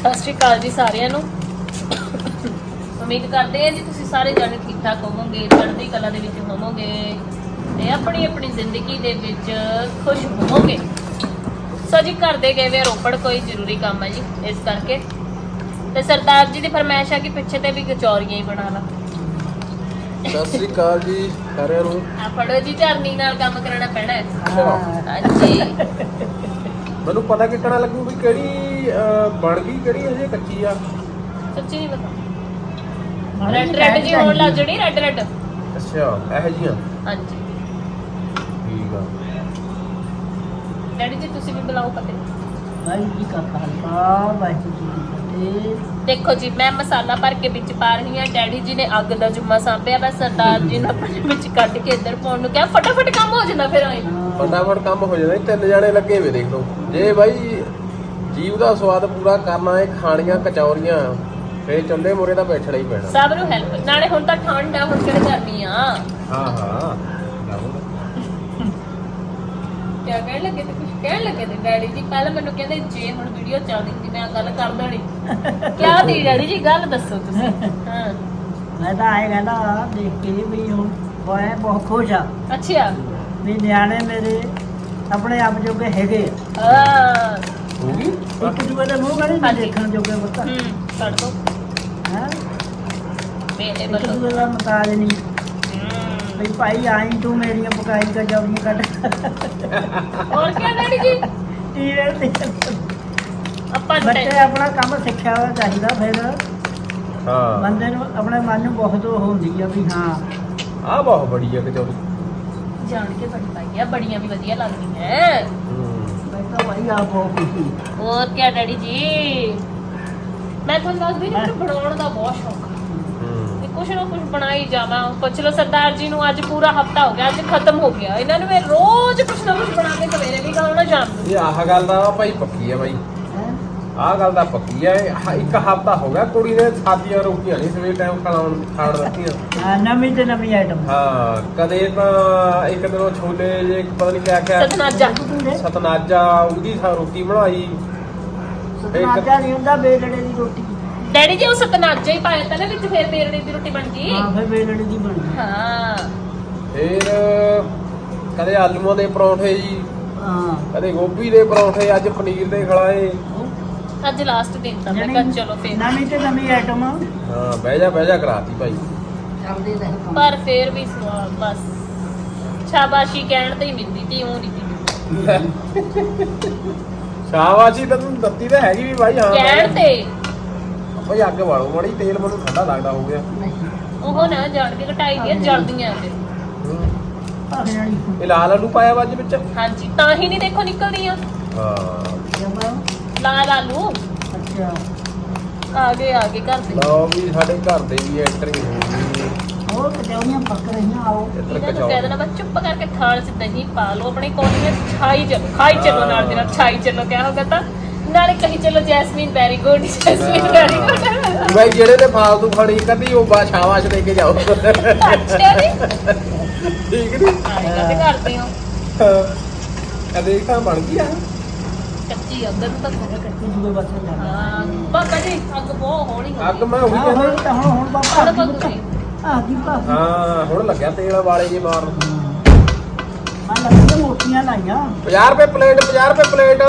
ਸਤਿ ਸ਼੍ਰੀ ਅਕਾਲ ਜੀ ਸਾਰਿਆਂ ਨੂੰ। ਉਮੀਦ ਕਰਦੇ ਹਾਂ ਜੀ ਤੁਸੀਂ ਸਾਰੇ ਜਾਣੇ ਠੀਕ ਠਾਕ ਹੋਵੋਗੇ ਚੜ੍ਹਦੀ ਕਲਾ ਦੇ ਵਿੱਚ ਹੋਵੋਗੇ ਤੇ ਆਪਣੀ ਆਪਣੀ ਜ਼ਿੰਦਗੀ ਦੇ ਵਿੱਚ ਖੁਸ਼ ਹੋਵੋਗੇ। ਸੋ ਜੀ ਘਰ ਦੇ ਗਏ ਵੇ ਰੋਪੜ ਕੋਈ ਜ਼ਰੂਰੀ ਕੰਮ ਹੈ ਜੀ ਇਸ ਕਰਕੇ। ਤੇ ਸਰਦਾਰ ਜੀ ਦੀ ਫਰਮਾਇਸ਼ ਹੈ ਕਿ ਪਿੱਛੇ ਤੇ ਵੀ ਕਚੌਰੀਆਂ ਹੀ ਬਣਾ ਲਾ। ਸਤਿ ਸ੍ਰੀ ਅਕਾਲ ਜੀ ਸਾਰਿਆਂ ਨੂੰ। ਆ ਫੜੋ ਜੀ ਝਰਨੀ ਨਾਲ ਕੰਮ ਕਰਾਉਣਾ ਪੈਣਾ ਹੈ। ਅੱਛਾ। ਹਾਂਜੀ। ਮੈਨੂੰ ਪਤਾ ਕਿੱਕਣਾ ਲੱਗੂ ਵੀ ਕਿਹੜੀ ਅਹ, ਬਣ ਗਈ ਕਿਹੜੀ ਹਜੇ ਕੱਚੀ ਆ? ਸੱਚੀ ਨਹੀਂ ਪਤਾ। ਰੈਡ ਰੈਡ ਜੀ ਹੋਣ ਲੱਗ ਜਣੀ ਰੈਡ ਰੈਡ ਅੱਛਾ ਇਹ ਜੀਆਂ ਹਾਂਜੀ। ਠੀਕ ਆ। ਡੈਡੀ ਜੀ ਤੁਸੀਂ ਵੀ ਬੁਲਾਓ ਪਤੇ। ਵਾਹਿਗੁਰੂ ਜੀ ਕਾ ਖਾਲਸਾ ਵਾਹਿਗੁਰੂ ਜੀ ਕੀ ਫਤਿਹ। ਦੇਖੋ ਜੀ ਮੈਂ ਮਸਾਲਾ ਭਰ ਕੇ ਵਿੱਚ ਪਾ ਰਹੀ ਹਾਂ। ਡੈਡੀ ਜੀ ਨੇ ਅੱਗ ਦਾ ਜੁਮਾ ਸਾਂਭਿਆ ਮੈਂ ਸਰਦਾਰ ਜੀ ਨੇ ਆਪਣੇ ਵਿੱਚ ਕੱਢ ਕੇ ਇੱਧਰ ਪਾਉਣ ਨੂੰ ਕਿਹਾ ਫਟਾਫਟ ਕੰਮ ਹੋ ਜਾਂਦਾ ਫਿਰ ਆਏ ਫਟਾਫਟ ਕੰਮ ਹੋ ਜਾਂਦਾ ਜੀ, ਤਿੰਨ ਜਾਣੇ ਲੱਗੇ ਵੇ ਦੇਖ ਲਓ। ਜੇ ਬਾਈ ਜੀਵ ਦਾ ਸਵਾਦ ਪੂਰਾ ਕਰਨਾ ਹੈ ਖਾਣੀਆਂ ਕਚੌਰੀਆਂ। ਫੇਰ ਚੁੱਲ੍ਹੇ ਮੋਰੇ ਤਾਂ ਬੈਠਣਾ ਹੀ ਪੈਣਾ। ਸਭ ਨੂੰ ਹੈਲਪ ਨਾਲੇ ਹੁਣ ਤਾਂ ਠੰਡ ਆ ਹੁਣ ਕਿਹੜੇ ਕਰਨੀ ਆ? ਹਾਂ ਹਾਂ। ਕਿਆ ਕਹਿਣ ਲੱਗੇ ਤੇ ਕੁਝ ਕਹਿਣ ਲੱਗੇ ਤੇ ਡੈਡੀ ਜੀ? ਪਹਿਲਾਂ ਮੈਨੂੰ ਕਹਿੰਦੇ ਜੇ ਹੁਣ ਵੀਡੀਓ ਚੱਲਦੀ ਹੁੰਦੀ ਮੈਂ ਗੱਲ ਕਰ ਦੇਣੀ। ਕਿਆ ਦੀ ਡੈਡੀ ਜੀ? ਗੱਲ ਦੱਸੋ ਤੁਸੀਂ। ਹਾਂ। ਮੈਂ ਤਾਂ ਆਏ ਕਹਿੰਦਾ ਦੇਖ ਕੇ ਵੀ ਹੁਣ ਮੈਂ ਬਹੁਤ ਖੁਸ਼ ਆ। ਅੱਛਾ। ਵੀ ਨਿਆਣੇ ਮੇਰੇ ਆਪਣੇ ਆਪ ਜੋਗੇ ਹੈਗੇ ਆ। ਹਾਂ। ਹੋ ਗਈ ਇੱਕ ਦੂਜੇ ਦੇ ਮੂੰਹ ਕਰੀ ਹਾਂਜੀ। ਦੇਖਣ ਜੋਗੇ ਬੱਤਾ ਹੂੰ ਛੱਡ ਦੋ। ਹੈ? ਮੇਰੇ ਇੱਕ ਵੱਲੋਂ। ਦੂਜੇ ਦਾ ਮਤਾਜ ਨਹੀਂ। ਹੂੰ। ਵੀ ਭਾਈ ਆਈ ਤੂੰ ਮੇਰੀਆਂ ਪਕਾਈ ਕਾ ਜੌੜੀਆਂ ਕੱਢ। ਹੋਰ ਕਿਆ ਡੈਡੀ ਜੀ? ਟੀਵੀ ਤੇ। ਆਪਾਂ ਨੂੰ ਬੱਚੇ ਆਪਣਾ ਕੰਮ ਸਿੱਖਿਆ ਹੋਇਆ ਚਾਹੀਦਾ ਫਿਰ। ਹਾਂ। ਬੰਦੇ ਨੂੰ ਆਪਣੇ ਮਨ ਨੂੰ ਬਹੁਤ ਉਹ ਹੁੰਦੀ ਆ ਵੀ ਹਾਂ। ਆ ਬਹੁਤ ਬੜੀ ਆ ਕਚੌਰੀ। ਜਾਣ ਕੇ ਬੜੀ ਪਾਈ ਆ ਬੜੀਆਂ ਵੀ ਵਧੀਆ ਲੱਗਦੀਆਂ। ਤਾਂ ਭਾਈ ਆ ਬਹੁਤ ਖੁਸ਼ੀ ਹੋਰ ਕਿਆ ਡੈਡੀ ਜੀ? ਮੈਂ ਤੁਹਾਨੂੰ ਦੱਸਦੀ ਮੈਨੂੰ ਬਣਾਉਣ ਦਾ ਬਹੁਤ ਸ਼ੌਕ ਆ। ਹੂੰ। ਤੇ ਕੁਛ ਨਾ ਕੁਛ ਬਣਾਈ ਜਾਵਾਂ। ਪੁੱਛ ਲਓ ਸਰਦਾਰ ਜੀ ਨੂੰ ਅੱਜ ਪੂਰਾ ਹਫਤਾ ਹੋ ਗਿਆ ਅੱਜ ਖਤਮ ਹੋ ਗਿਆ। ਇਹਨਾਂ ਨੂੰ ਮੈਂ ਰੋਜ਼ ਕੁਛ ਨਾ ਕੁਛ ਬਣਾ ਕੇ ਸਵੇਰੇ ਵੀ ਖਾਣਾ ਸ਼ਾਮ ਨੂੰ ਇਹ ਆਹ ਗੱਲ ਦਾ ਭਾਈ ਪੱਕੀ ਆ ਬਾਈ ਹੈ ਆਹ ਗੱਲ ਤਾਂ ਪੱਕੀ ਆ ਇਹ ਹ- ਇੱਕ ਹਫਤਾ ਹੋ ਗਿਆ ਕੁੜੀ ਨੇ ਸਾਦੀਆਂ ਰੋਟੀਆਂ ਨਹੀਂ ਸਵੇਰ ਟਾਈਮ ਖਾਣ ਖਾਣ ਦਿੱਤੀਆਂ ਹਾਂ ਨਵੀਂ ਤੇ ਨਵੀਂ ਆਈਟਮ ਹਾਂ ਕਦੇ ਤਾਂ ਇੱਕ ਦਿਨ ਉਹ ਛੋਲੇ ਜੇ ਪਤਾ ਨਹੀਂ ਕਿਆ ਕਿਆ ਸਤਨਾਜਾ। ਸਤਨਾਜਾ ਉਹਦੀ ਸਾ ਰੋਟੀ ਬਣਾਈ। ਸਤਨਾਜਾ ਨਹੀਂ ਹੁੰਦਾ ਬੇਲੜੇ ਦੀ ਰੋਟੀ। ਡੈਡੀ ਜੀ ਉਹ ਸਤਨਾਜਾ ਹੀ ਪਾਇਆ ਤਾਂ ਨਾ ਵਿੱਚ ਫੇਰ ਬੇਰਣੀ ਦੀ ਰੋਟੀ ਬਣ ਗਈ। ਹਾਂ ਫਿਰ ਬੇਲੜੇ ਦੀ ਬਣੀ ਹਾਂ। ਫਿਰ ਕਦੇ ਆਲੂਆਂ ਦੇ ਪਰੌਂਠੇ ਜੀ ਹਾਂ। ਕਦੇ ਗੋਭੀ ਦੇ ਪਰੌਂਠੇ ਅੱਜ ਪਨੀਰ ਦੇ ਖਲਾਏ। ਅੱਜ ਲਾਸਟ ਦਿਨ ਤਾਂ ਮੈਂ ਕਿਹਾ ਚਲੋ ਫੇਰ। ਨਵੀਂ ਤੇ ਨਵੀਂ ਆਈਟਮ ਹਾਂ ਬਹਿ ਜਾ ਬਹਿ ਜਾ ਕਰਾਤੀ ਭਾਈ। ਚੱਲਦੇ ਰਹੇ ਕੰਮ ਪਰ ਫੇਰ ਵੀ ਸਵਾਦ ਬਸ। ਸ਼ਾਬਾਸ਼ੀ ਕਹਿਣ ਤੇ ਹੀ ਮਿਲਦੀ ਤੀ ਉਹ ਨਹੀਂ ਤੀ ਸ਼ਾਬਾਸ਼ੀ ਤਾਂ ਤੂੰ ਦਿੱਤੀ ਤਾਂ ਹੈਗੀ ਵੀ ਭਾਈ ਹਾਂ ਕਹਿਣ ਤੇ। ਭਾਈ ਅੱਗ ਵਾਲੋ ਮੜੀ ਤੇਲ ਮੈਨੂੰ ਠੰਡਾ ਲੱਗਦਾ ਹੋ ਗਿਆ। ਉਹ ਨਾ ਜਾਣ ਕੇ ਘਟਾਈ ਦੀਆਂ ਜਲਦੀਆਂ ਫਿਰ ਭਾਵੇਂ ਵਾਲੀ। ਇਹ ਲਾਲ ਆਲੂ ਪਾਇਆ ਵਾ ਅੱਜ ਵਿੱਚ? ਹਾਂਜੀ ਤਾਂ ਹੀ ਨਹੀਂ ਦੇਖੋ ਨਿਕਲਦੀਆਂ। ਹਾਂ। ਜਮਾ। ਲਾਲ ਆਲੂ ਅੱਛਾ। ਆ ਗਏ ਆ ਗਏ ਘਰ ਦੇ। ਲਓ ਵੀ ਸਾਡੇ ਘਰ ਦੇ ਵੀ ਐਂਟਰੀ ਹੋ ਗਈ। ਹੋਰ ਕਚੌਰੀਆਂ ਪੱਕ ਰਹੀਆਂ ਆਓ। ਇੱਧਰ ਇਹਨਾਂ ਨੂੰ ਕਹਿ ਕਚੌਰੀ ਦੇਣਾ ਬਸ ਚੁੱਪ ਕਰਕੇ ਥਾਲ 'ਚ ਦਹੀਂ ਪਾ ਲਓ ਆਪਣੀ ਕੋਲੀਆਂ 'ਚ ਖਾਈ ਚੱਲੋ ਖਾਈ ਚੱਲੋ ਨਾਲ ਦੇ ਨਾਲ ਖਾਈ ਚੱਲੋ ਕਿਆ ਹੋਗਾ ਤਾਂ? ਨਾਲੇ ਕਹੀ ਚੱਲੋ Jasmine very good Jasmine very good ਭਾਈ ਜਿਹੜੇ ਨੇ ਫਾਲਤੂ ਖਾਣੀ ਕਦੀ ਉਹ ਬਾ ਸ਼ਾਬਾਸ਼ ਦੇ ਕੇ ਜਾਓ। ਅੱਛਾ ਜੀ। ਠੀਕ ਨਹੀਂ ਕਦੇ ਕਰਦੇ ਹੋ? ਕਦੇ ਤਾਂ ਬਣ ਗਈ ਆ। ਕੱਚੀ ਅੰਦਰ ਨੂੰ ਤਾਂ ਖੋਲ ਕੱਟੀ ਦੂਏ ਪਾਸੇ ਜਾਣਾ ਹਾਂ ਬਾਬਾ ਜੀ ਅੱਗ ਬਹੁਤ ਹੌਲੀ ਹੋ ਅੱਗ ਮੈਂ ਉਹੀ ਹਾਂ ਹੁਣ ਕਹਿੰਦਾ ਤਾਂ ਹੁਣ ਹੁਣ ਬਾਬਾ ਹੁਣ ਬੰਦ ਕਰੀ। ਆ ਕੀ ਪਾ ਹਾਂ ਹੁਣ ਲੱਗਿਆ ਤੇਲ ਵਾਲੇ ਜੇ ਮਾਰਨ। ਆ ਲੱਗੀਆਂ ਮੋਟੀਆਂ ਲਾਈਆਂ। 50 ਰੁਪਏ ਪਲੇਟ 50 ਰੁਪਏ ਪਲੇਟ।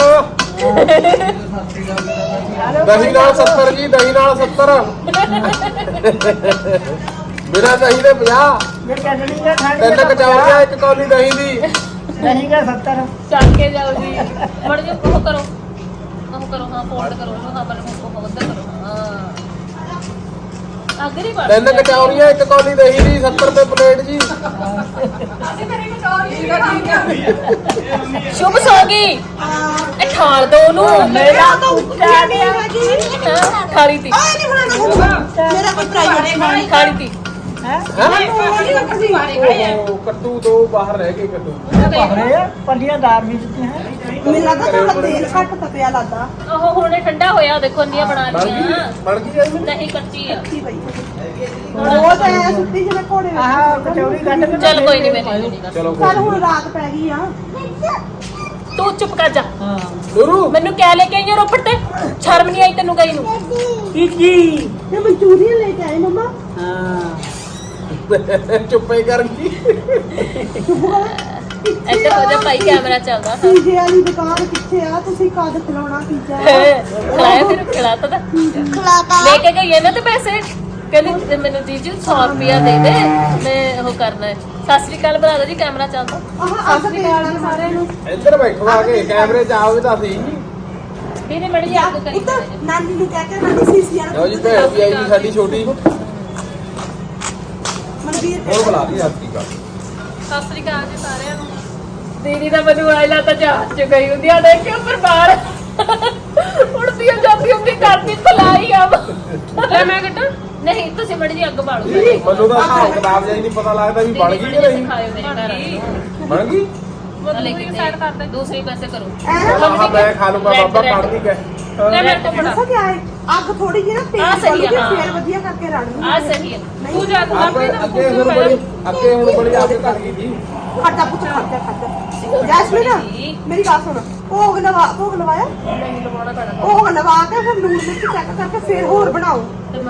ਦਹੀਂ ਨਾਲ 70 ਜੀ ਦਹੀਂ ਨਾਲ 70 ਬਿਨਾਂ ਦਹੀਂ ਦੇ 50 ਜੇ ਚਟਣੀ ਦਾ ਖਾਣੀ ਤਿੰਨ ਕਚੌਰੀਆਂ ਇੱਕ ਕੌਲੀ ਦਹੀਂ ਦੀ। ਨਹੀਂ ਗਾ 70 ਚੱਲ ਕੇ ਜਾਓ ਜੀ। ਮੜ ਜਾ ਉਹ ਕਰੋ। ਉਹ ਕਰੋ ਹਾਂ ਫੋਲਡ ਕਰੋ ਉਹਨੂੰ ਹਾਂ ਬਲ ਉਹ ਉੱਧਰ ਕਰੋ ਹਾਂ। ਅੱਗ ਨਹੀਂ ਬਣ ਤਿੰਨ ਕਚੌਰੀਆਂ ਇੱਕ ਕੌਲੀ ਦਹੀਂ ਦੀ 70 ਰੁਪਏ ਪਲੇਟ ਜੀ। ਸ਼ੁਭ ਸੋਗੀ। ਇਹ ਠਾਲ ਦੋ ਉਹਨੂੰ। ਮੇਰਾ ਤਾਂ ਉੱਚਾ ਗਿਆ ਹਾਂ, ਖਾਲੀ ਤੀ। ਮੇਰਾ ਕੋਈ ਪ੍ਰਾਈਵੇਟ ਸਮਾਨ ਖਾਲੀ ਤੀ। ਹੈ। ਉਹ ਕੱਟੂ ਦੋ ਬਾਹਰ ਰਹਿ ਪੱਲੀਆਂ ਦਾਰ ਵੀ ਦਿੱਤੀਆਂ ਹੈ ਮੇਰਾ ਤਾਂ ਥੋੜਾ ਤੇਲ ਘੱਟ ਤਪਿਆ ਲੱਗਦਾ ਉਹ ਹੁਣੇ ਠੰਡਾ ਹੋਇਆ ਦੇਖੋ ਨੀਆਂ ਬਣਾ ਬਣ ਗਈ ਲੀਆਂ ਬਣ ਗਈ ਐ ਨਹੀਂ ਕੱਚੀ ਆ ਕੀ ਪਈ ਉਹ ਤਾਂ ਐ ਸੁੱਤੀ ਜਿਵੇਂ ਘੋੜੇ ਵਿੱਚ ਆਹ ਕਚੌਰੀ ਕੱਢ ਕੇ ਚੱਲ ਕੋਈ ਨਹੀਂ ਮੈਂ ਨਹੀਂ ਲੈਣੀ ਚਲੋ ਕੱਲ ਹੁਣ ਰਾਤ ਪੈ ਗਈ ਆ ਤੂੰ ਚੁੱਪ ਕਰ ਜਾ ਹਾਂ ਨੂਰੂ ਮੈਨੂੰ ਕਹਿ ਲੈ ਕੇ ਆਈਆਂ ਰੋਪੜ ਤੇ ਸ਼ਰਮ ਨਹੀਂ ਆਈ ਤੈਨੂੰ ਗਈ ਨੂੰ ਠੀਕ ਮਨਚੂਰੀਅਨ ਲੈ ਕੇ ਆਏ ਮਮਾ ਹਾਂ ਚੁੱਪੇ ਕਰ ਗਈ। ਇੱਥੇ ਹੋ ਜਾ ਭਾਈ ਕੈਮਰਾ ਚੱਲਦਾ ਪੀਜੇ ਵਾਲੀ ਦੁਕਾਨ ਕਿੱਥੇ ਆ? ਤੁਸੀਂ ਕਦ ਖਿਲਾਉਣਾ ਪੀਜ਼ਾ? ਖਲਾਇਆ ਫਿਰ ਖਿਲਾਤਾ ਤਾਂ। ਖਿਲਾਤਾ। ਲੈ ਕੇ ਗਈ ਇਹਨਾਂ ਤੇ ਪੈਸੇ। ਕਹਿੰਦੀ ਤੇ ਮੈਨੂੰ ਜੀਜੂ 100 ਰੁਪਿਆ ਦੇ ਦੇ ਮੈਂ ਉਹ ਕਰਨਾ ਹੈ। ਸਤਿ ਸ੍ਰੀ ਅਕਾਲ ਬੁਲਾ ਦਿਓ ਜੀ ਕੈਮਰਾ ਚੱਲਦਾ। ਆਹ ਆਹ ਤੇ ਆਣਾ ਸਾਰਿਆਂ ਨੂੰ। ਇੱਧਰ ਬੈਠੋ ਆ ਕੇ ਕੈਮਰੇ 'ਚ ਆਓ ਤਾਂ ਸਹੀ। ਫਿਰ ਮੜੀ ਅੱਗ ਕਰੀ ਉੱਤਰ ਨਾਨੀ ਨੂੰ ਕਹਿ ਕੇ ਨਾਨੀ ਸੀਸੀ ਆ ਲਓ ਜੀ ਭੈਣ ਵੀ ਆਈ ਸਾਡੀ ਛੋਟੀ। ਮਨਵੀਰ ਬੁਲਾ ਦੀ ਰਾਤੀ ਕਾ ਸਤਿ ਸ੍ਰੀ ਅਕਾਲ ਜੀ ਸਾਰਿਆਂ ਨੂੰ। ਦੀਦੀ ਦਾ ਮੈਨੂੰ ਆਇਲਾ ਤਾਂ ਜਹਾਜ਼ ਚ ਗਈ ਹੁੰਦੀ ਆ ਦੇਖਿਓ ਪਰ ਬਾਹਰ। ਉੜਦੀ ਜਾਂਦੀ ਹੁੰਦੀ ਕਰਦੀ ਖਲਾਈ ਆ। ਲੈ ਮੈਂ ਕੱਟਾਂ ਨਹੀਂ ਤੁਸੀਂ ਮੜੀ ਜੀ ਅੱਗ ਬਾਲੋ। ਮੈਨੂੰ ਤਾਂ ਹਿਸਾਬ ਕਿਤਾਬ ਹੀ ਨਹੀਂ ਪਤਾ ਲੱਗਦਾ ਵੀ ਬਣ ਗਈ ਕਿ ਨਹੀਂ। ਬਣ ਗਈ? ਦੂਸਰੀ ਸਾਈਡ ਕਰ ਦੇ ਦੂਸਰੀ ਪਾਸੇ ਕਰੋ। ਆਹ ਮੈਂ ਖਾ ਲੂੰਗਾ ਬਾਬਾ ਕੱਢ ਦੀ ਕੇ ਲੈ ਮੇਰੇ ਤੋਂ ਫੜਾ ਦੱਸੋ ਕੀ ਆਏ ਅੱਗ ਥੋੜੀ ਜਿਹੀ ਨਾ ਤੇਜ਼ ਆਹ ਸਹੀ ਆ, ਕਰੂਗੀ, ਹਾਂ। ਫੇਰ ਵਧੀਆ ਕਰਕੇ ਰੜਨੀ ਆ ਸਹੀ ਹੈ ਨਹੀਂ। ਅੱਗੇ ਅੱਗੇ ਹੁਣ ਬੜੀ ਅੱਗੇ ਹੁਣ ਬੜੀ ਅੱਗ ਘਟ ਗਈ ਜੀ ਖੱਟਾ ਪੁੱਤ ਖੱਟਾ ਖੱਟਾ ਜੈਸਮੀਨ ਮੇਰੀ ਗੱਲ ਸੁਣ। ਭੋਗ ਲਵਾ ਭੋਗ ਲਵਾਇਆ? ਨਹੀਂ ਲਵਾਉਣਾ ਪੈਣਾ। ਭੋਗ ਲਵਾ ਕੇ ਫਿਰ ਲੂਣ ਮਿਰਚ ਚੈੱਕ ਕਰਕੇ ਫਿਰ ਹੋਰ ਬਣਾਓ।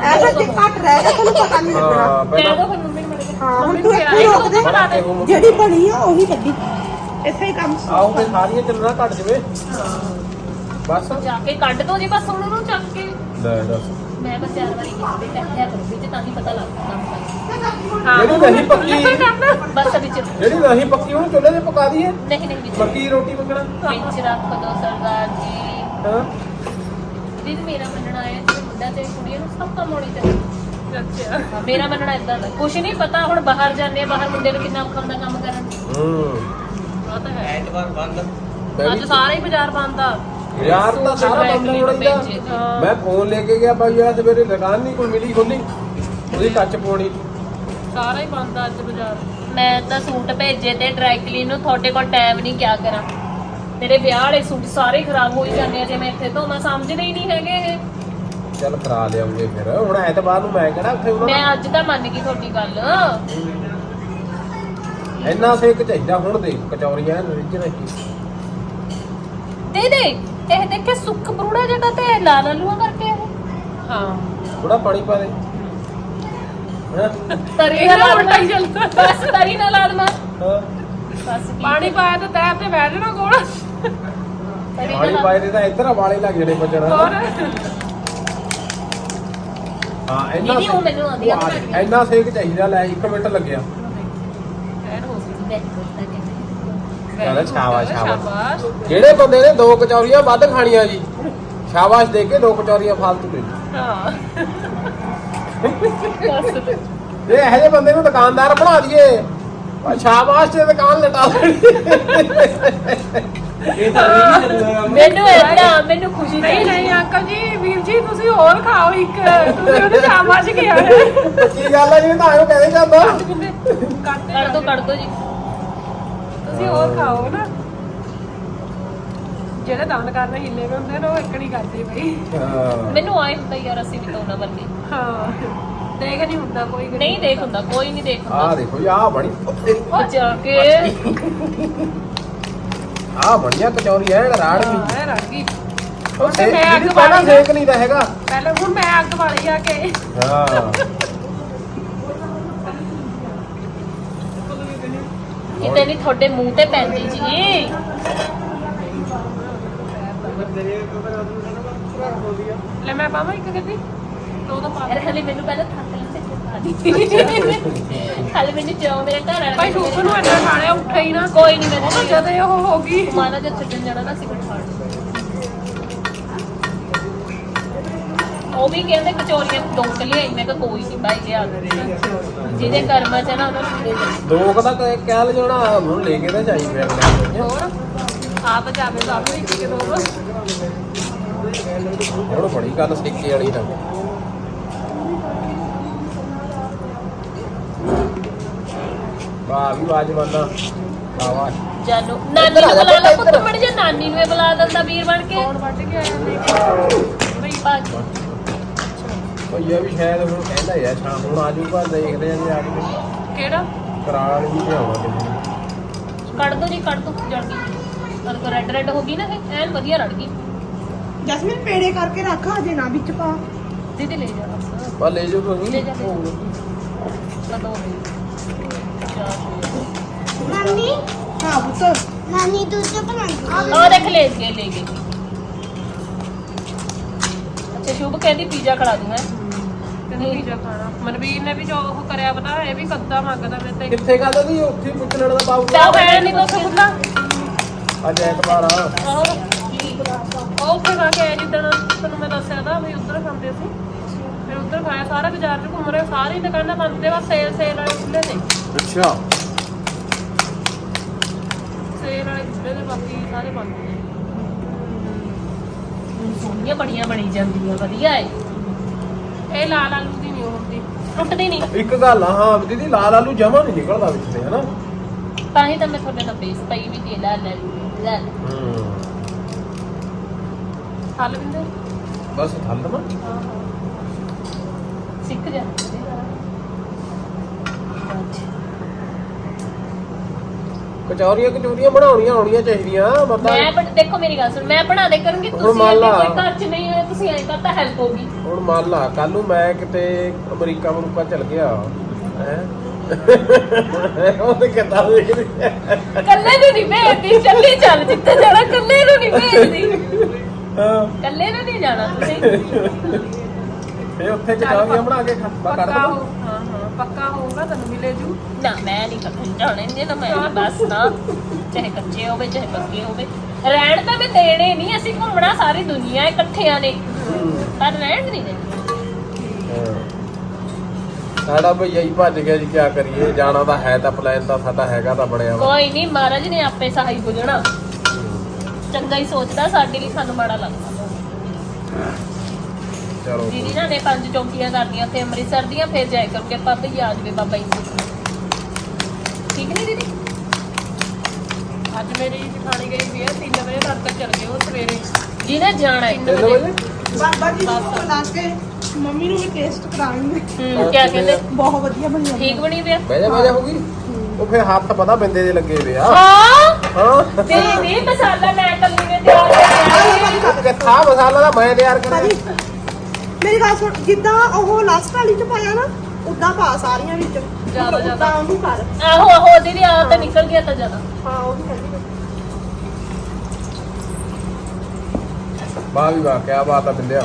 ਐਸਾ ਘੱਟ ਰਹਿ ਗਿਆ ਤੁਹਾਨੂੰ ਪਤਾ ਨਹੀਂ ਲੱਗਣਾ। ਹਾਂ ਕਹਿ ਪਹਿਲਾਂ ਦੋ ਫਿਰ ਮੰਮੀ ਨੂੰ ਮੜੀ ਹਾਂ ਹੁਣ ਤੂੰ ਇੱਥੇ ਹੀ ਰੋਕ ਦੇ। ਬਣਾ ਦੇ ਹੁਣ। ਜਿਹੜੀ ਬਣੀ ਆ ਉਹੀ ਕੱਢੀ। ਇੱਥੇ ਹੀ ਕੰਮ ਆਓ ਤੇ ਸਾਰੀਆਂ ਚੱਲਣਾ ਘਟ ਜਵੇ। ਬਸ। ਜਾ ਕੇ ਕੱਢ ਦੋ ਜੀ ਬਸ ਉਹਨਾਂ ਨੂੰ ਚੱਕ ਕੇ। ਲੈ ਦੱਸ। ਮੈਂ ਬਸ ਚਾਰ ਵਾਰੀ ਕੀਤੀ ਟੱਕਿਆ ਕਰੂੰਗੀ ਤੇ ਤਾਂ ਹੀ ਪਤਾ ਲੱਗਦਾ ਕੰਮ ਦਾ ਜਿਹੜੀ ਨਹੀਂ ਪੱਕੀ ਬਸ ਵਿੱਚ ਜਿਹੜੀ ਨਹੀਂ ਪੱਕੀ ਉਹਨੂੰ ਚੁੱਲ੍ਹੇ 'ਤੇ ਪਕਾ ਦਈਏ। ਨਹੀਂ ਨਹੀਂ ਵਿੱਚ ਪੱਕੀ ਰੋਟੀ ਮੰਗਣਾ ਵਿੱਚ ਰੱਖ ਦੋ ਸਰਦਾਰ ਜੀ। ਹਾਂ। ਦੀਦੀ ਮੇਰਾ ਮੰਨਣਾ ਹੈ ਜਿਹੜੇ ਮੁੰਡਾ ਤੇ ਕੁੜੀਆਂ ਨੂੰ ਸਭ ਕੰਮ ਆਉਣੀ ਚਾਹੀਦੀ। ਅੱਛਾ। ਮੇਰਾ ਮੰਨਣਾ ਇਦਾਂ ਦਾ। ਕੁਛ ਨਹੀਂ ਪਤਾ ਹੁਣ ਬਾਹਰ ਜਾਂਦੇ ਆ ਬਾਹਰ ਮੁੰਡੇ ਨੂੰ ਕਿੰਨਾ ਔਖਾ ਹੁੰਦਾ ਕੰਮ ਕਰਨ ਹੂੰ। ਅੱਜ ਸਾਰਾ ਹੀ ਬਾਜ਼ਾਰ ਬੰਦ ਆ। ਯਾਰ ਤਾਂ ਸਾਰਾ ਬੰਦ ਹੀ ਹਾਂ। ਮੈਂ ਫੋਨ ਲੈ ਕੇ ਗਿਆ ਬਾਈ ਯਾਰ ਸਵੇਰੇ ਦੁਕਾਨ ਨਹੀਂ ਕੋਈ ਮਿਲੀ ਖੁੱਲੀ। ਉਹਦੀ ਟੱਚ ਪਾਉਣੀ। ਸਾਰਾ ਹੀ ਬੰਦ ਆ ਅੱਜ ਬਾਜ਼ਾਰ। ਮੈਂ ਤਾਂ ਸੂਟ ਭੇਜੇ ਤੇ ਡਰਾਈ ਕਲੀਨ ਨੂੰ ਤੁਹਾਡੇ ਕੋਲ ਟਾਈਮ ਨਹੀਂ ਕਿਆ ਕਰਾਂ। ਤੇਰੇ ਵਿਆਹ ਵਾਲੇ ਸੂਟ ਸਾਰੇ ਖਰਾਬ ਹੋਈ ਜਾਂਦੇ ਆ ਜੇ ਮੈਂ ਇੱਥੇ ਤੋਂ ਮੈਂ ਸਮਝਦੇ ਹੀ ਨਹੀਂ ਹੈਗੇ ਇਹ। ਚੱਲ ਕਰਾ ਲਿਆਉਂਗੇ ਫਿਰ। ਹੁਣ ਐਤਵਾਰ ਨੂੰ ਮੈਂ ਕਿਹੜਾ ਉੱਥੇ ਉਹਨਾਂ ਮੈਂ ਅੱਜ ਤਾਂ ਮੰਨ ਗਈ ਤੁਹਾਡੀ ਗੱਲ। ਇੰਨਾ ਸੇਕ ਚਾਹੀਦਾ ਹੁਣ ਦੇਖ ਕਚੌਰੀਆਂ ਰਿੱਝ ਰਹੀ ਦੇ ਦੇ ਇਹ ਦੇਖੇ ਸੁੱਕ ਬਰੂੜਾ ਜਗ੍ਹਾ ਤੇ ਲਾਲ ਆਲੂਆਂ ਕਰਕੇ ਇਹ। ਹਾਂ। ਥੋੜਾ ਪਾਣੀ ਪਾ ਦੇ। ਹੈਂ? ਤਰੀ ਨਾਲ ਲਾਦਮਾ ਬਸ ਤਰੀ ਨਾਲ ਲਾਦਮਾ ਹਾਂ। ਬਸ ਕੀ ਪਾਣੀ ਪਾਇਆ ਤਾਂ ਤੈਰ ਤੇ ਬੈਠ ਜਾਣਾ ਕੋਲ। ਤਰੀ ਪਾਣੀ ਪਾਏ ਦੇ ਤਾਂ ਇੱਧਰ ਵਾਲੇ ਲੱਗ ਜਣੇ ਬਚਣਾ। ਹੋਰ? ਹਾਂ ਇੰਨਾ ਦੀਦੀ ਉਹ ਮੈਨੂੰ ਆਉਂਦੀ ਆ। ਉਹ ਬਣਾਉਣੀ। ਇੰਨਾ ਸੇਕ ਚਾਹੀਦਾ ਲੈ 1 ਮਿੰਟ ਲੱਗਿਆ। ਕਹਿੰਦਾ ਸ਼ਾਬਾਸ਼ ਸ਼ਾਬਾਸ਼। ਜਿਹੜੇ ਬੰਦੇ ਨੇ? ਦੋ ਕਚੌਰੀਆਂ ਵੱਧ ਖਾਣੀਆਂ ਜੀ। ਸ਼ਾਬਾਸ਼ ਦੇ ਕੇ ਦੋ ਕਚੌਰੀਆਂ ਫਾਲਤੂ ਦੇ। ਹਾਂ। ਜੇ ਇਹੋ ਜਿਹੇ ਬੰਦੇ ਨੂੰ ਦੁਕਾਨਦਾਰ ਬਣਾ ਦਈਏ। ਆ ਸ਼ਾਬਾਸ਼ ਤੇ ਦੁਕਾਨ ਲਟਾ ਦੇਣੀ। ਮੈਨੂੰ ਏਦਾਂ ਮੈਨੂੰ ਖੁਸ਼ੀ ਨਹੀਂ ਨਹੀਂ ਅੰਕਲ ਜੀ ਵੀਰ ਜੀ ਤੁਸੀਂ ਹੋਰ ਖਾਓ ਇੱਕ। ਤੁਸੀਂ ਉਹਨੂੰ ਸ਼ਾਬਾਸ਼ ਕਿਹਾ ਕੀ ਗੱਲ ਹੈ ਜੀ? ਤਾਂ ਆਇਓ ਕਹਿੰਦੇ ਜਾਂਦਾ। ਕੱਟ ਕੱਢ ਦੋ ਕੱਢ ਦੋ ਜੀ। ਤੁਸੀਂ ਹੋਰ ਖਾਓ ਨਾ। ਜਿਹੜੇ ਦੰਦ ਕਰਨ ਹਿੱਲੇ ਵੀ ਹੁੰਦੇ ਨੇ ਉਹ ਇੱਕ ਨਹੀਂ ਕਰਦੇ ਬਈ। ਹਾਂ। ਮੈਨੂੰ ਆਏ ਹੁੰਦਾ ਯਾਰ ਅਸੀਂ ਵੀ ਤਾਂ ਉਹਨਾਂ ਵਰਗੇ। ਹਾਂ। ਦੇਖ ਨਹੀਂ ਹੁੰਦਾ ਕੋਈ ਵੀ। ਨਹੀਂ ਦੇਖ ਹੁੰਦਾ ਕੋਈ ਨਹੀਂ ਦੇਖ ਹੁੰਦਾ। ਦੇਖੋ ਜੀ ਬਣੀ ਉਹ ਜਾ ਕੇ। ਆਹ ਬਣੀਆਂ ਕਚੌਰੀ ਐ ਰਾੜ ਹਾਂ ਵੀ ਇਹ ਰੜ ਗਈ। ਉਹ ਤੇ ਮੈਂ ਅੱਗ ਪਹਿਲਾਂ ਬਾਲੀ ਸੇਕ ਨਹੀਂ ਹੈਗਾ। ਪਹਿਲਾਂ ਹੁਣ ਮੈਂ ਅੱਗ ਵਾਲੀ ਆ ਕੇ। ਹਾਂ। ਕਿਤੇ ਨਹੀਂ ਤੁਹਾਡੇ ਮੂੰਹ ਤੇ ਪੈਂਦੀ ਜੀ। ਲੈ ਮੈਂ ਪਾਵਾਂ ਇੱਕ ਗੱਡੀ? ਦੋ ਤਾਂ ਪਾ ਯਾਰ ਹਲੇ ਮੈਨੂੰ ਪਹਿਲਾਂ ਥੱਕ ਹਲੇ ਮੈਨੂੰ ਚਾਹ ਮੇਰੇ ਘਰ ਵਾਲਾ ਭਾਈ ਸ਼ੂਕ ਨੂੰ ਇੰਨਾ ਖਾਣਿਆ ਉੱਠਾ ਹੀ ਨਾ। ਕੋਈ ਨਹੀਂ ਤਾਂ ਜਦ ਉਹ ਹੋ ਗਈ। ਮਾਨਾ ਜਦ ਛੱਡਣ ਜਾਣਾ ਨਾ ਸਿਗਰਟ ਫਾੜ ਉਹ ਵੀ ਕਹਿੰਦੇ ਕਚੋਰੀਆਂ ਡੋਂਕ ਲਿਆਈ। ਮੈਂ ਕਿਹਾ ਕੋਈ ਨਹੀਂ ਭਾਈ ਲਿਆ ਦੇ ਜਿਹਦੇ ਕਰਮਾਂ ਚ ਹੈ ਨਾ ਉਹਨਾਂ ਨੂੰ ਦੇ ਦੇ ਦੋ ਕਦਾ ਕਹਿ ਲ ਜਾਣਾ ਹੁਣ ਲੈ ਕੇ ਤਾਂ ਜਾਈ ਫਿਰ। ਲੈ ਹੋਰ? ਆਪ ਜਾਵੇ ਤਾਂ ਵੀ ਇੱਕ ਦੋ ਹੁਣ ਬੜੀ ਗੱਲ ਸਿੱਕੇ ਵਾਲੀ ਨਾ ਵਾਹ ਵੀ ਬਾਜਵਾਨਾ ਆਵਾਜ਼ ਜਾਨੂ ਨਾਨੀ ਨੂੰ ਬੁਲਾ ਲਾ ਪੁੱਤ ਮੜ ਜਾ। ਨਾਨੀ ਨੂੰ ਇਹ ਬੁਲਾ ਦਿੰਦਾ ਵੀਰ ਬਣ ਕੇ। ਕੌਣ ਵੱਢ ਕੇ ਆਇਆ? ਨਹੀਂ ਬਈ ਭਾਜੀ। ਇਹ ਵੀ ਸ਼ਾਇਦ ਹੁਣ ਕਹਿੰਦਾ ਯਾਰ ਸ਼ਾਮ ਹੁਣ ਆ ਜਾਊਗਾ ਦੇਖਦੇ ਆਂ ਜੇ ਆ ਕੇ ਕਿਹੜਾ? ਕਰਾਲ ਵੀ ਕਿਸੇ ਨੇ ਕੱਢ ਦੋ ਜੀ ਕੱਢ ਦੋ ਜਲਦੀ ਪਰ ਕੋ ਰੈੱਡ ਰੈੱਡ ਹੋ ਗਈ ਨਾ ਇਹ ਐਨ ਵਧੀਆ ਰੜ ਗਈ। ਜਸਮੀਨ ਪੇੜੇ ਕਰਕੇ ਰੱਖ ਹਜੇ ਨਾ ਵਿੱਚ ਪਾ। ਦੀਦੀ ਲੈ ਜਾ। ਬਸ ਬਾ ਲੈ ਜਾਓ ਤੁਸੀਂ ਲੈ ਜਾ, ਲੈ ਜਾ। ਕਦੋਂ ਨਾਨੀ? ਹਾਂ ਪੁੱਤ। ਨਾਨੀ ਦੁੱਧ ਬਣਾਉਂਦੀ ਆ ਦੇਖ ਲੈ ਗਏ ਲੈ ਗਏ। ਅੱਛਾ ਸ਼ੁਭ ਕਹਿੰਦੀ ਪੀਜ਼ਾ ਖੜਾ ਦੂੰ ਮੈਂ ਖਾਣਾ ਮਨਵੀਰ ਨੇ ਵੀ ਜੋ ਉਹ ਕਰਿਆ ਪਤਾ ਇਹ ਵੀ ਕੱਦਾ ਮੰਗਦਾ ਮੇਰੇ ਤੇ। ਕਿੱਥੇ ਗੱਲ ਦੀ ਉੱਥੇ ਹੀ ਪੁੱਛ ਲੈਣ ਦਾ ਬਾਬੂ ਚਾਹ ਹੈ ਨਹੀਂ ਕੁਛ ਖੁੱਲਾ ਅੱਜ ਐਤਵਾਰ ਆ। ਹੋਰ ਉਹ ਉੱਥੇ ਖਾ ਕੇ ਆਏ ਜਿੱਦਣ ਤੁਹਾਨੂੰ ਮੈਂ ਦੱਸਿਆ ਤਾਂ ਵੀ ਉੱਧਰ ਖਾਂਦੇ ਸੀ। ਫਿਰ ਉੱਧਰ ਖਾਇਆ ਸਾਰਾ ਬਾਜ਼ਾਰ 'ਚ ਘੁੰਮ ਰਹੇ ਸਾਰੀ ਦੁਕਾਨਾਂ ਬੰਦ ਤੇ ਬਸ ਸੇਲ ਸੇਲ ਵਾਲੇ ਖੁੱਲੇ ਨੇ। ਅੱਛਾ। ਸੇਲ ਵਾਲੇ ਖੁੱਲੇ ਨੇ ਬਾਕੀ ਸਾਰੇ ਬੰਦ ਨੇ। ਸੋਹਣੀਆਂ ਬੜੀਆਂ ਬਣੀ ਜਾਂਦੀਆਂ ਵਧੀਆ ਏ। ਇਹ ਲਾਲ ਆਲੂ ਦੀ ਨਹੀਂ ਹੁੰਦੀ। ਟੁੱਟਦੀ ਨਹੀਂ। ਇੱਕ ਗੱਲ ਆ ਹਾਂ ਦੀਦੀ ਲਾਲ ਆਲੂ ਜਮਾ ਨਹੀਂ ਨਿਕਲਦਾ ਵਿੱਚ ਤੇ ਹਨਾ? ਤਾਂ ਹੀ ਤਾਂ ਮੈਂ ਤੁਹਾਡੇ ਨਾਲ ਬੇਸ ਪਈ ਵੀ ਤੇ ਲੈ ਲੈ ਲੈ। ਲੈ। ਹੂੰ। ਹੱਲ ਬਿੰਦੇ ਬਸ ਥੱਲ ਮਾ ਸਿੱਖ ਜਾ। ਕਚੌਰੀਆਂ ਕਚੌਰੀਆਂ ਬਣਾਉਣੀਆਂ ਆਉਣੀਆਂ ਚਾਹੀਦੀਆਂ ਮਤਲਬ ਮੈਂ ਬਟ ਦੇਖੋ ਮੇਰੀ ਗੱਲ ਸੁਣ ਮੈਂ ਬਣਾ ਦੇ ਕਰੂੰਗੀ ਹੁਣ ਤੁਸੀਂ ਮੰਨ ਲਾ। ਕੋਈ ਘਰ ਚ ਨਹੀਂ ਹੋਏ ਤੁਸੀਂ ਐਂ ਕਰਤਾ ਹੈਲਪ ਹੋਗੀ ਹੁਣ ਮੰਨ ਲਾ ਕੱਲ ਨੂੰ ਮੈਂ ਕਿਤੇ ਅਮਰੀਕਾ ਅਮਰੀਕਾ ਚਲ ਗਿਆ ਹੈ? ਉਹ ਤੇ ਕਿੱਦਾਂ ਦੇਖਦੀ ਕੱਲੇ ਨੂੰ ਨਹੀਂ ਭੇਜਦੀ ਚੱਲੀ ਚੱਲ ਜਿੱਥੇ ਜਾਣਾ ਕੱਲੇ ਨੂੰ ਨਹੀਂ ਭੇਜਦੀ। ਹਾਂ। ਕੱਲੇ ਨੂੰ ਨਹੀਂ ਜਾਣਾ ਤੁਸੀਂ। ਫੇ ਉੱਥੇ ਕਚੌਰੀਆਂ ਬਣਾ ਕੇ ਖਾ ਕੱਢ ਪੱਕਾ ਹਾਂ ਹਾਂ ਪੱਕਾ ਹੋਊਗਾ ਤੁਹਾਨੂੰ ਮਿਲੇ ਜੂ। ਨਾ ਮੈਂ ਨਹੀਂ ਕੱਟਣ ਜਾਣੇ ਨੇ ਨਾ ਮੈਂ ਬਸ ਨਾ। ਚਾਹੇ ਕੱਚੇ ਹੋਵੇ ਚਾਹੇ ਪੱਕੇ ਹੋਵੇ। ਰਹਿਣ ਤਾਂ ਮੈਂ ਦੇਣੇ ਨਹੀਂ ਅਸੀਂ ਘੁੰਮਣਾ ਸਾਰੀ ਦੁਨੀਆ ਇਕੱਠਿਆਂ ਨੇ। ਪਰ ਰਹਿਣ ਨਹੀਂ ਦੇਣੀ। ਸਾਡਾ ਭਈਆ ਹੀ ਭੱਜ ਗਿਆ ਜੀ ਕੀ ਕਰੀਏ? ਜਾਣਾ ਤਾਂ ਹੈ ਤਾਂ ਪਲਾਨ ਤਾਂ ਸਾਡਾ ਹੈਗਾ ਤਾਂ ਬਣਿਆ ਵਾ। ਕੋਈ ਨਹੀਂ ਮਹਾਰਾਜ ਨੇ ਆਪੇ ਸਹਾਈ ਬੁਝਣਾ ਚੰਗਾ ਹੀ ਸੋਚਦਾ ਸਾਡੇ ਲਈ ਸਾਨੂੰ ਮਾੜਾ ਲੱਗਦਾ। ਚਲੋ ਦੀਦੀ ਨਾ ਨੇ ਪੰਜ ਚੌਂਕੀਆਂ ਕਰਨੀਆਂ ਤੇ ਅੰਮ੍ਰਿਤਸਰ ਦੀਆਂ ਫਿਰ ਜਾਇਆ ਕਰੂਗੇ ਆਪਾਂ ਭਈਆ ਆ ਜਾਵੇ ਬਾਬਾ ਜੀ। ਠੀਕ ਨਹੀਂ ਦੀਦੀ? ਅੱਜ ਮੇਰੀ ਜਠਾਣੀ ਗਈ ਵੀ ਹੈ 3 ਵਜੇ ਤੱਕ ਚਲ ਗਏ ਉਹ ਸਵੇਰੇ। ਜਿਹਨੇ ਜਾਣਾ ਹੈ। ਤਿੰਨ ਵਜੇ? ਬਾਬਾ ਜੀ ਨੂੰ ਬੁਲਾ ਕੇ ਮੰਮੀ ਨੂੰ ਵੀ ਟੇਸਟ ਕਰਾਉਣਗੇ ਹੂੰ ਕਿਆ ਕਹਿੰਦੇ? ਬਹੁਤ ਵਧੀਆ ਬਣੀ ਆ। ਠੀਕ ਬਣੀ ਪਿਆ? ਬਹਿ ਜਾ ਬਹਿ ਜਾ ਹੋ ਗਈ। ਉਹ ਫੇ ਹੱਥ ਪਤਾ ਬਿੰਦੇ ਦੇ ਲੱਗੇ ਵੇ ਆ। ਹਾਂ? ਹਾਂ। ਤੇ ਨਹੀਂ ਮਸਾਲਾ ਮੈਂ ਕੱਲੀ ਨੇ ਤਿਆਰ ਕਰਿਆ ਕਿੱਥਾ ਮਸਾਲਾ ਦਾ ਮੈਂ ਤਿਆਰ ਕਰਿਆ। ਮੇਰੀ ਗੱਲ ਸੁਣ ਜਿੱਦਾਂ ਉਹ ਲਾਸਟ ਵਾਲੀ ਚ ਪਾਇਆ ਨਾ ਉਦਾਂ ਪਾ ਸਾਰੀਆਂ ਵਿੱਚ। ਜ਼ਿਆਦਾ ਜ਼ਿਆਦਾ। ਉਦਾਂ ਉਹਨੂੰ ਕਰ। ਆਹੋ ਆਹੋ ਦੀਦੀ ਆ ਤਾਂ ਨਿਕਲ ਗਿਆ ਤਾਂ ਜ਼ਿਆਦਾ। ਹਾਂ ਉਹ ਵੀ ਕਹਿੰਦੀ ਵਾਹ ਵੀ ਵਾਹ ਕੀ ਬਾਤ ਆ ਬਿੰਦਿਆ।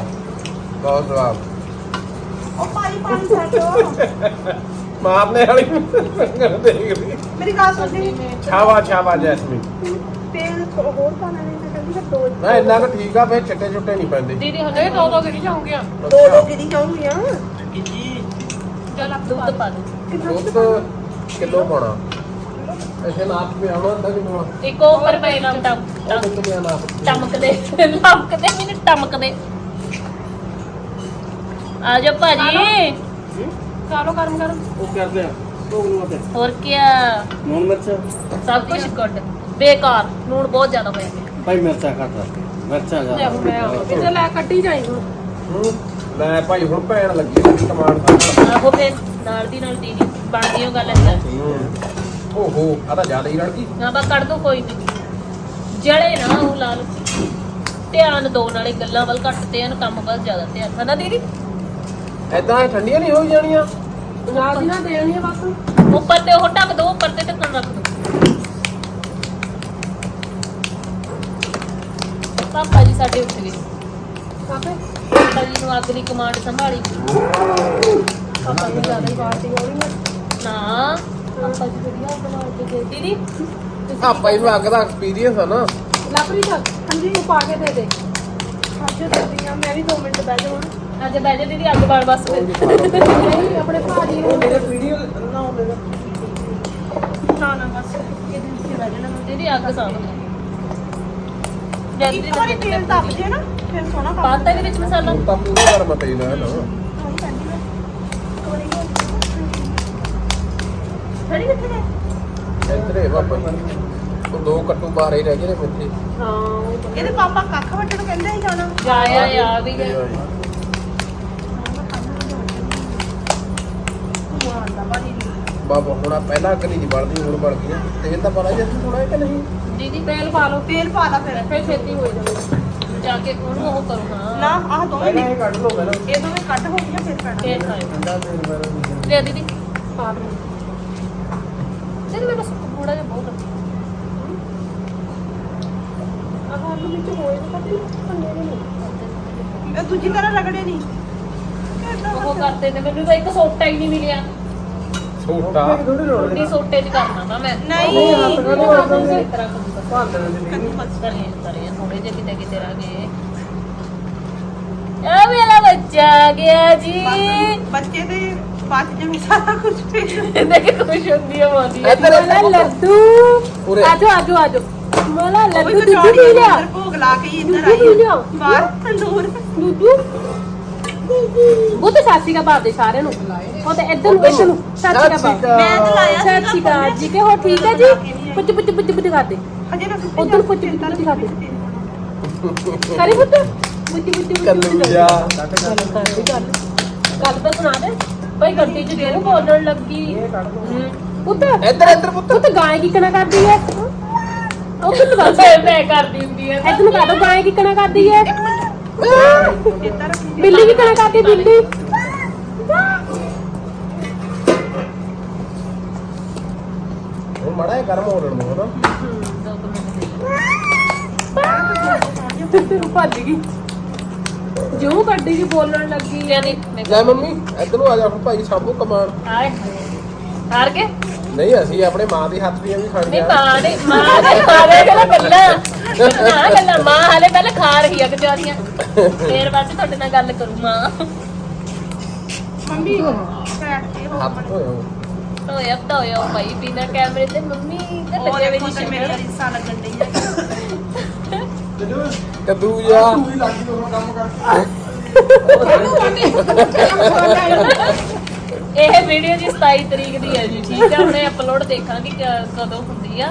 ਬਹੁਤ ਸਵਾਦ ਉਹ ਪਾਣੀ ਪਾਣੀ ਛੱਡੋ ਮਾਰਨੇ ਵਾਲੀ ਦੇਖ। ਲਈ ਮੇਰੀ ਗੱਲ ਸੁਣ ਜੀ ਛਾਵਾ ਛਾਵਾ ਜੈਸਮੀਨ। ਤੇਲ ਥੋੜਾ ਹੋਰ ਪਾਣਾ ਨਹੀਂ ਦੋ ਨਾ ਇੰਨਾ ਕੁ ਠੀਕ ਆ ਫੇ ਛੱਟੇ ਛੁੱਟੇ ਨਹੀਂ ਪੈਂਦੇ। ਦੀਦੀ ਇਹ ਦੋ ਦੋ ਗਿਰੀ ਜਾਉਂਗੀਆਂ ਦੋ ਦੋ ਗਿਰੀ ਜਾਊਂਗੀਆਂ। ਚੱਲ ਆਪ ਦੁੱਧ ਪਾ ਦੋ। ਦੁੱਧ ਕਿਲੋ ਪਾਉਣਾ। ਐਸੇ ਨਾਪ ਵੀ ਆਉਣਾ ਅੱਧਾ ਕਿਲੋ। ਇੱਕ ਉੱਪਰ ਪਏ ਨਾ ਟਮ ਉਹ ਦੁੱਧ ਪਿਆ ਨਾਪ ਟਮਕਦੇ ਲਮਕਦੇ ਮੈਨੂੰ ਟਮਕਦੇ। ਆ ਜਾ ਭਾਜੀ। ਚਾਲੋ ਗਰਮ ਗਰਮ। ਉਹ ਕਰਦੇ ਆ। ਨੂੰ ਹੋਰ ਕਿਆ ਨੂਨ ਮਿਰਚ। ਸਭ ਕੁਝ ਗੁੱਡ ਬੇਕਾਰ। ਲੂਣ ਬਹੁਤ ਜ਼ਿਆਦਾ ਹੋਇਆ ਭਾਈ ਮਿਰਚਾਂ ਰੱਖ ਮਿਰਚਾਂ ਹੁਣ ਮੈਂ ਕਿਤੇ ਲੈ ਕੱਢੀ ਜਾਈ ਹੁਣ। ਹੂੰ ਲੈ ਭਾਈ ਹੁਣ ਭੈਣ ਲੱਗੀ ਸੀ ਟਮਾਟਰ ਦਾ ਆਹੋ ਫਿਰ ਨਾਲ ਦੀ ਨਾਲ ਦੀਦੀ ਬਣਦੀ ਉਹ ਗੱਲ ਹੈ। ਓਹੋ ਆ ਤਾਂ ਜ਼ਿਆਦਾ ਹੀ ਰੜ ਗਈ ਨਾ ਬਾ ਕੱਢ ਦੋ ਕੋਈ ਨਹੀਂ। ਜਲੇ ਨਾ ਉਹ ਲਾਲ। ਧਿਆਨ ਦੋ ਨਾਲੇ ਗੱਲਾਂ ਵੱਲ ਘੱਟ ਤੇ ਹਨ ਕੰਮ ਵੱਲ ਜ਼ਿਆਦਾ ਧਿਆਨ ਹਨਾ। ਦੀਦੀ? ਐਦਾਂ ਠੰਡੀਆਂ ਨਹੀਂ ਹੋਈ ਜਾਣੀਆਂ? ਨਾਲ ਦੀ ਦੇਣੀ ਹੈ ਬਸ ਉੱਪਰ ਤੇ ਉਹ ਢੱਕ ਦੋ ਉੱਪਰ ਤੇ ਸਾਡੇ ਉੱਠ ਗਏ ਕਾਫੇ ਪਾਪਾ ਜੀ ਨੂੰ ਅੱਗ ਦੀ ਕਮਾਂਡ ਸੰਭਾਲੀ। ਪਾਪਾ ਦੀ ਜ਼ਿਆਦਾ ਹੀ ਬਾਤ ਹੋ ਰਹੀ ਹੈ। ਨਾ ਪਾਪਾ ਜੀ ਵਧੀਆ ਮਾਰ ਕੇ ਗਏ। ਦੀਦੀ ਤੁਸੀਂ ਆਪਾਂ ਇਹਨੂੰ ਅੱਗ ਦਾ ਐਕਸਪੀਰੀਅੰਸ ਆ ਨਾ। ਲਾਪਰੀ ਤੱਕ ਹਾਂਜੀ ਉਹ ਪਾ ਕੇ ਦੇ ਦੇ। ਅੱਜ ਦਿੰਦੀ ਆ ਮੈਂ ਵੀ 2 ਮਿੰਟ ਬਹਿ ਜਾਵਾਂ। ਅੱਜ ਬਹਿ ਜਾ ਦੀਦੀ ਅੱਗ ਬਾਲ ਬਸ ਫਿਰ। ਨਹੀਂ ਆਪਣੇ ਭਾਜੀ ਨੂੰ ਮੇਰੇ ਵੀਡੀਓ ਨਾ ਹੋਵੇਗਾ ਨਾ ਨਾ ਬਸ ਇਹ ਦਿਨ ਸੇ ਬਹਿ ਜਾਣਾ। ਦੀਦੀ ਅੱਗ ਸਾਂਭ ਜਲਦੀ ਇੱਕ ਵਾਰੀ ਤੇਲ ਤਪ ਜੇ ਨਾ ਫਿਰ ਸੋਹਣਾ ਕੰਮ ਪਾਤਾ ਇਹਦੇ ਵਿੱਚ ਮਸਾਲਾ? ਹੁਣ ਤਾਂ ਪੂਰਾ ਗਰਮ ਤੇਲ ਹੈ ਨਾ। ਨਹੀਂ ਕਹਿੰਦੀ ਮੈਂ ਇੱਕ ਵਾਰੀ ਖੜੀ ਕਿੱਥੇ ਗਏ ਇੱਧਰ ਹੈ ਬਾਬਾ ਉਹ ਦੋ ਕੱਟੂ ਬਾਹਰ ਹੀ ਰਹਿ ਗਏ ਨੇ ਮਿੱਥੇ ਹਾਂ ਉਹ ਇਹਦੇ ਪਾਪਾ ਕੱਖ ਵੱਟਣ ਕਹਿੰਦੇ ਸੀ ਜਾਣਾ। ਜਾਇਆ ਆ। ਵੀ ਗਏ ਮਾਰਦਾ ਭਾਜੀ ਬਾਬਾ ਹੁਣਾ ਪਹਿਲਾਂ ਅਕਲੀ ਦੀ ਬਣਦੀ ਹੁਣ ਬਣ ਗਈ ਨਾ ਤੇਲ ਤਾਂ ਪਤਾ ਜੇ ਥੋੜਾ ਹੈ ਕਿ ਨਹੀਂ? ਦੀਦੀ ਤੇਲ ਪਾ ਲਓ ਤੇਲ ਪਾ ਲਾ ਫਿਰ ਫਿਰ ਛੇਤੀ ਹੋ ਜਾਊਗਾ। ਜਾ ਕੇ ਉਹਨੂੰ ਉਹ ਕਰੋ ਹਾਂ। ਨਾ ਆਹ ਦੋਵੇਂ ਪਹਿਲਾਂ ਇਹ ਕੱਢ ਲਓ ਪਹਿਲਾਂ। ਇਹ ਦੋਵੇਂ ਕੱਟ ਹੋ ਗਈਆਂ ਫਿਰ ਪੈਣਾ। ਫੇਰ ਖਾਏ ਠੰਡਾ ਤੇਲ ਮੇਰਾ ਲੈ ਦੀਦੀ ਪਾ ਲਓ। ਚਲ ਮੈਂ ਬਸ ਥੋੜਾ ਜਿਹਾ ਬਹੁਤ ਆਹ ਆਲੂ ਵਿੱਚ ਹੋਏ ਤਾਂ ਕਦੇ ਭੰਨੇ ਨਹੀਂ ਇਹ ਦੂਜੀ ਤਰ੍ਹਾਂ ਰਗੜੇ ਨਹੀਂ। ਉਹ ਕਰਦੇ ਨੇ ਮੈਨੂੰ ਤਾਂ ਇੱਕ ਸੋਟਾ ਹੀ ਨਹੀਂ ਮਿਲਿਆ। ਛੋਟਾ ਨਹੀਂ ਸੋਟੇ 'ਚ ਕਰਨਾ ਤਾਂ ਮੈਂ। ਨਹੀਂ। ਇਸ ਤਰ੍ਹਾਂ ਕਰੂੰਗਾ ਕੱਦੂ ਮਤ ਕਰੇ ਕਰੇ ਥੋੜੇ ਜਿਹੇ ਕਿਤੇ ਕਿਤੇ ਰਹਿ ਗਏ। ਆ ਮੇਰਾ ਬੱਚਾ ਆ ਗਿਆ ਜੀ। ਬੱਚੇ ਦੇ ਬਚ ਜਾਵੇ ਸਾਰਾ ਕੁਝ ਦੇਖ ਖੁਸ਼ ਹੁੰਦੀ ਆ ਮਾਦੀ ਇੱਧਰ ਲੱਡੂ। ਉਰੇ। ਆਜੋ ਆਜੋ ਆਜੋ। ਵੀ ਲੱਡੂ ਦੁੱਧ ਪੀ ਲਿਆ। ਭੋਗ ਲਾ ਕੇ ਹੀ ਇੱਧਰ ਆਈ। ਬਾਹਰ ਤੰਦੂਰ। ਦੁੱਧੂ ਉਹ ਤਾਂ ਸਾਸੀ ਦਾ ਬਾਪ ਦੇ ਸਾਰਿਆਂ ਨੂੰ। ਉਹ ਤਾਂ ਇੱਧਰ ਨੂੰ ਇੱਧਰ ਨੂੰ। ਸਾਸੀ ਦਾ ਬਾਪ ਮੈਂ ਤਾਂ ਲਾਇਆ ਸੀਗਾ ਸਾਸੀ ਦਾ ਜੀ। ਕੇ ਹੋ ਠੀਕ ਹੈ ਜੀ? ਪੁੱਜ ਪੁੱਜ ਪੁੱਜ ਪੁੱਜ ਕਰਦੇ। ਹਜੇ ਮੈਂ ਸੁੱਤੀ ਉੱਧਰ ਪੁੱਜ ਪੁੱਜ ਪੁੱਜ ਕਰਦੇ। ਕਰੀ ਪੁੱਤ। ਪੁੱਜ ਪੁੱਜ ਪੁੱਜ ਕੱਲੂ ਜਾ। ਗੱਲ ਤਾਂ ਸੁਣਾ ਦੇ। ਭਾਈ ਗੱਡੀ 'ਚ ਜੋ ਬੋਲਣ ਲੱਗੀ। ਹੂੰ। ਪੁੱਤ ਇੱਧਰ ਇੱਧਰ ਪੁੱਤ। ਪੁੱਤ ਗਾਂ ਕੀ ਕਣਾ ਕਰਦੀ ਹੈ। ਉਹ ਪੁੱਤ ਬਸ ਮੈਂ ਕਰਦੀ ਹੁੰਦੀ ਹੈ ਇੱਧਰ ਨੂੰ ਕਾ ਦੋ ਗਾਂ ਕੀ ਕਣਾ ਕਰਦੀ ਹੈ ਇੱਧਰ ਬਿੱਲੀ ਕੀ ਕਣਾ ਕਰਦੀ ਬਿੱਲੀ। ਹੁਣ ਮੜਾ ਗਰਮ ਹੋ ਦੋ ਨਾ ਭੱਜ ਗਈ। ਜੋ ਗੱਡੀ 'ਚ ਬੋਲਣ ਲੱਗੀ। ਯਾਨੀ ਲੈ ਮੰਮੀ ਇੱਧਰ ਨੂੰ ਆ ਜਾ ਹੁਣ ਭਾਈ ਸਾਬੂ ਕਮਾਨ। ਹਾਏ ਹਾਰ ਕੇ ਨਹੀਂ ਅਸੀਂ ਆਪਣੇ ਮਾਂ ਦੇ ਹੱਥ ਦੀਆਂ ਵੀ ਨਹੀਂ ਖਾਣੀਆਂ ਮਾਂ ਨੇ ਮਾਂ ਦੇ ਖਾਵੇ ਪਹਿਲਾਂ। ਗੱਲਾਂ ਮਾਂ ਗੱਲਾਂ ਮਾਂ ਹਲੇ ਪਹਿਲਾਂ ਖਾ ਰਹੀ ਆ ਕਚੌਰੀਆਂ ਫੇਰ ਬਾਅਦ 'ਚ ਤੁਹਾਡੇ ਨਾਲ ਗੱਲ ਕਰੂ ਮਾਂ। ਮੰਮੀ ਬੈਠ ਕੇ ਹੋ ਹੱਥ ਧੋਇਓ ਹੋਇਆ ਤਾਂ ਹੋਇਆ ਉਹ ਭਾਈ ਬਿਨਾ ਕੈਮਰੇ ਤੇ। ਮੰਮੀ ਤੇ ਉਹ ਲੱਗੇ ਦੇਖੋ ਵਿੱਚ ਤੇ ਮੇਰੀ ਰੀਸਾਂ ਲੱਗਣ ਡਈਆਂ ਕਦੂ? ਜਾ। ਇਹ ਵੀਡੀਓ ਜੀ 27 ਤਰੀਕ ਦੀ ਹੈ ਜੀ ਠੀਕ ਹੈ ਹੁਣੇ ਅਪਲੋਡ ਦੇਖਾਂਗੇ ਕ- ਕਦੋਂ ਹੁੰਦੀ ਆ।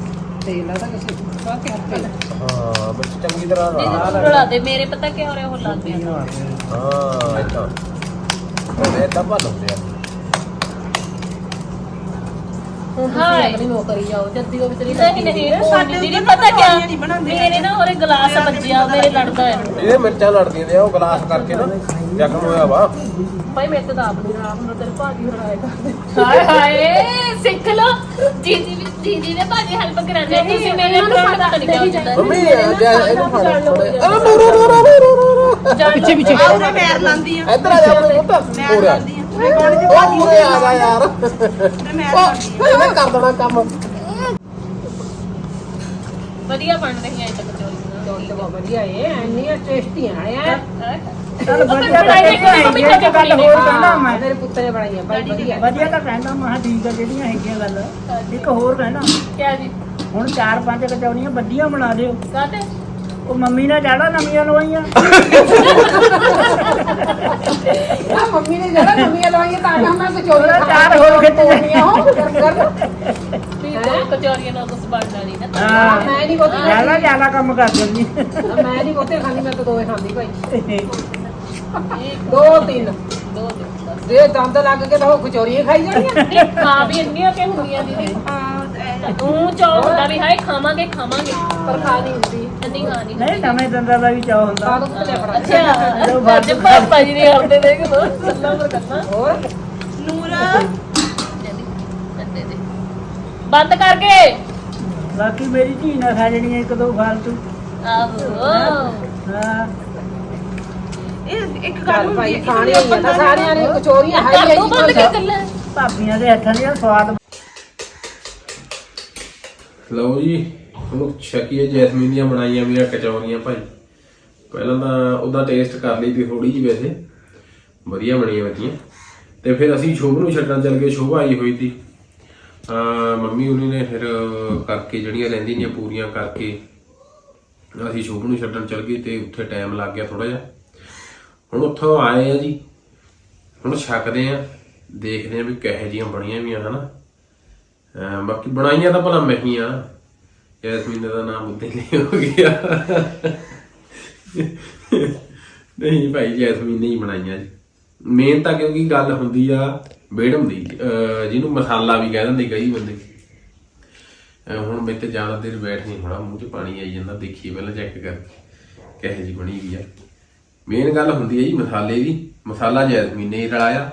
ਹਾਂ ਬੱਚ ਚੰਗੀ ਤਰ੍ਹਾਂ ਤੂੰ ਰਲਾ ਦੇ ਮੇਰੇ ਪਤਾ ਕੀ ਹੋ ਰਿਹਾ ਉਹ ਲੱਗ ਗਿਆ ਹਾਂ ਇਦਾਂ ਇਹ ਡੱਬਾ ਲਾਉਂਦੇ ਆ। ਹਾਏ। ਆਪਣੀ ਨੌਕਰੀ ਜਾਓ ਜੱਦੀ ਉਹ ਵਿਚਾਰੀ ਨਹੀਂ ਨਹੀਂ ਸਾਡੇ ਦੀਦੀ ਉੱਧਰ ਪਤਾ ਪਕੌੜੀਆਂ ਨਹੀਂ ਕੀ ਬਣਾਉਂਦੇ। ਮੇਰੇ ਨਾ ਹੋਰੇ ਗਲਾਸ ਵੱਜਿਆ ਮੇਰੇ ਲੜਦਾ ਹੈ। ਇਹ ਮਿਰਚਾਂ ਲੜਦੀਆਂ ਨੇ ਉਹ ਗਲਾਸ ਕਰਕੇ ਨਾ ਜ਼ਖਮ ਹੋਇਆ ਵਾ। ਭਾਈ ਮੇਰੇ ਤੇ ਤਾਂ ਆਪ ਨਹੀਂ ਰਹਾ ਹੁੰਦਾ ਤੇਰੇ ਭਾਜੀ ਹੁਣ ਆਏ ਕਰਦੇ। ਹਾਏ ਹਾਏ ਸਿੱਖ ਲਓ। ਦੀਦੀ ਵੀ ਦੀਦੀ ਨੇ ਭਾਜੀ ਹੈਲਪ ਕਰਾਉਂਦੇ ਆ, ਤੁਸੀਂ ਮੇਰੇ ਨਾਲ ਪਤਾ ਨਹੀਂ ਕਿਉਂ ਹੁੰਦਾ ਮੰਮੀ ਜੇ ਇਹਨੂੰ ਫੜ ਥੋੜਾ ਰੋ ਰੋ ਰੋ ਰੋ ਰੋ ਪਿੱਛੇ ਪਿੱਛੇ। ਆਹ ਉਹਨੇ ਮੈਰ ਲਾਂਦੀ ਆ। ਇੱਧਰ ਆ ਜਾ ਆਪਣੇ ਪੁੱਤ। ਲਾਂਦੀ ਆ। ਮੈਂ ਕੌਣ ਜੀ ਉਹ ਉਰੇ ਆ ਜਾ ਯਾਰ। ਉਹਨੇ ਮੈਰ ਉਹ ਲਾਂਦੀ ਆ ਇਹਨੇ ਕਰ ਦੇਣਾ ਕੰਮ। ਵਧੀਆ ਬਣ ਰਹੀਆਂ ਇਹ ਤੱਕ ਚੋਰੀਆਂ ਵਧੀਆ ਏ ਐਨੀਆਂ ਟੇਸਟੀਆਂ ਆ ਚੱਲ ਵਧੀਆ ਬਣਾਈ ਤਾਂ ਮੰਮੀ ਇਹ ਕਦੇ ਗੱਲ ਹੋਰ ਕਹਿੰਦਾ ਮੈਂ ਮੇਰੇ ਪੁੱਤ ਨੇ ਬਣਾਈਆਂ ਭਾਈ ਵਧੀਆ। ਵਧੀਆ। ਤਾਂ ਕਹਿੰਦਾ ਮੈਂ ਕਿਹਾ ਠੀਕ ਆ ਜਿਹੜੀਆਂ ਹੈਗੀਆਂ ਗੱਲ। ਇੱਕ ਹੋਰ ਕਿਆ ਜੀ? ਹੁਣ ਚਾਰ ਪੰਜ ਕਚੌੜੀਆਂ ਵੱਡੀਆਂ ਬਣਾ ਦਿਓ। ਕਾਤੇ ਉਹ ਮੰਮੀ ਨੇ ਜਾੜਾ ਨਵੀਆਂ ਲਵਾਈਆਂ। ਆ ਮੰਮੀ ਨੇ ਜਿਹੜਾ ਨਵੀਆਂ ਲਵਾਈਆਂ ਤਾਂ ਕਿ ਮੈਂ ਕਚੋਰੀ ਉਹਦਾ ਚਾਰ ਹੋਰ ਖਿੱਚ ਖਾਣੀਆਂ ਹੋ ਗਰਮ ਗਰਮ। ਵੀ ਦੋ ਕਚੌਰੀਆਂ ਨਾਲ ਕੁਝ ਬਣਨਾ ਨਹੀਂ ਨਾ। ਹਾਂ। ਮੈਂ ਨਹੀਂ ਬਹੁਤੀ ਜ਼ਿਆਦਾ ਜ਼ਿਆਦਾ ਕੰਮ ਕਰ ਦਿੰਦੀ। ਮੈਂ ਨਹੀਂ ਬਹੁਤੇ ਖਾਂਦੀ ਮੈਂ ਤਾਂ ਦੋਵੇਂ ਖਾਂਦੀ ਭਾਈ। ਇੱਕ ਦੋ ਤਿੰਨ। ਦੋ ਬਸ। ਜੇ ਦੰਦ ਲੱਗ ਕੇ ਤਾਂ ਉਹ ਕਚੋਰੀਆਂ ਖਾਈ ਜਾਣੀਆਂ। ਨਹੀਂ ਖਾ ਵੀ ਇੰਨੀਆਂ ਕਿ ਹੁੰਦੀਆਂ ਦੀਦੀ ਹਾਂ ਇਹ- ਤੂੰ ਚਾਹ ਹੁੰਦਾ ਵੀ ਹਾਏ ਖਾਵਾਂਗੇ ਖਾਵਾਂਗੇ। ਪਰ ਖਾ ਨਹੀਂ ਹੁੰਦੀ। ਖਾਣੀ ਨਹੀਂ। ਨਵੇਂ ਦੰਦਾਂ ਦਾ ਵੀ ਚਾਹ ਹੁੰਦਾ। ਦੋ ਅੱਛਾ ਅੱਜ ਪਾਪਾ ਜੀ ਨੇ ਹਰਦੇ ਦੇਖ ਲੋ ਗੱਲਾਂ ਪਰ ਕਰਨਾ। ਹੋਰ? ਨੂਰ। ਦੇ ਦੇ ਬੰਦ ਕਰਕੇ। ਬਾਕੀ ਮੇਰੀ ਧੀ ਨਾ ਖਾ ਜਣੀਆਂ ਇੱਕ ਦੋ ਫਾਲਤੂ। ਆਹੋ। ਹਾਂ। ਇਹ ਇੱਕ ਗੱਲ ਹੁੰਦੀ ਹੈ ਹੀ ਤਾਂ ਸਾਰਿਆਂ ਨੇ ਕਚੋਰੀਆਂ ਹਾਈ ਦੋ ਕਰ ਗੱਲਾਂ। ਭਾਬੀਆਂ ਦੇ ਹੱਥਾਂ ਦੀਆਂ ਸਵਾਦ ਲਓ ਜੀ। ਉਹਨੂੰ ਛਕੀਏ, ਜੈਸਮੀਨ ਦੀਆਂ ਬਣਾਈਆਂ ਵੀਆਂ ਕਚੌਰੀਆਂ ਭਾਈ। ਪਹਿਲਾਂ ਤਾਂ ਉਹਦਾ ਟੇਸਟ ਕਰ ਲਈ ਵੀ ਥੋੜੀ ਜਿਹੀ ਵੈਸੇ। ਵਧੀਆ ਬਣੀਆਂ ਵਧੀਆ। ਤੇ ਫਿਰ ਅਸੀਂ ਸ਼ੋਭ ਨੂੰ ਛੱਡਣ ਚੱਲ ਗਏ, ਸ਼ੋਭਾ ਆਈ ਹੋਈ ਸੀ। ਮੰਮੀ ਉਹਨੇ ਨੇ ਫਿਰ ਕਰਕੇ ਜਿਹੜੀਆਂ ਰਹਿੰਦੀਆਂ ਨੇ, ਪੂਰੀਆਂ ਕਰਕੇ ਅਸੀਂ ਸ਼ੋਭ ਨੂੰ ਛੱਡਣ ਚੱਲ ਗਏ ਤੇ ਉੱਥੇ ਟਾਈਮ ਲੱਗ ਗਿਆ ਥੋੜਾ ਜਿਹਾ। ਹੁਣ ਉੱਥੋਂ ਆਏ ਆ ਜੀ। ਹੁਣ ਛਕਦੇ ਆ, ਦੇਖਦੇ ਆ ਵੀ ਕਿਹੋ ਜੀਆਂ ਬਣੀਆਂ ਵੀ ਆ, ਹਨਾ। ਅਹ ਬਾਕੀ ਬਣਾਈਆਂ ਤਾਂ ਭਲਾ ਮਹੀਆਂ ਹੀ ਦਾ ਨਾਮ ਉੱਤੇ ਨਹੀਂ ਹੋ ਗਿਆ। ਨਹੀਂ ਭਾਈ ਜੈਸਮੀਨ ਨੇ ਹੀ ਬਣਾਈਆਂ ਜੀ। ਮੇਨ ਤਾਂ ਕਿਉਂਕਿ ਗੱਲ ਹੁੰਦੀ ਆ ਬੇੜਮ ਦੀ ਜਿਹਨੂੰ ਮਸਾਲਾ ਵੀ ਕਹਿ ਦਿੰਦੇ ਕਈ ਬੰਦੇ। ਹੁਣ ਮੇਰੇ ਤੇ ਜ਼ਿਆਦਾ ਦੇਰ ਬੈਠ ਨਹੀਂ ਹੋਣਾ ਮੂੰਹ 'ਚ ਪਾਣੀ ਆਈ ਜਾਂਦਾ, ਦੇਖੀਏ ਪਹਿਲਾਂ ਚੈੱਕ ਕਰਕੇ, ਕਿਹੋ ਜੀ ਬਣੀ ਵੀ ਆ। ਮੇਨ ਗੱਲ ਹੁੰਦੀ ਹੈ ਜੀ ਮਸਾਲੇ ਦੀ, ਮਸਾਲਾ ਜੈਸਮੀਨ ਨੇ ਹੀ ਰਲਾਇਆ,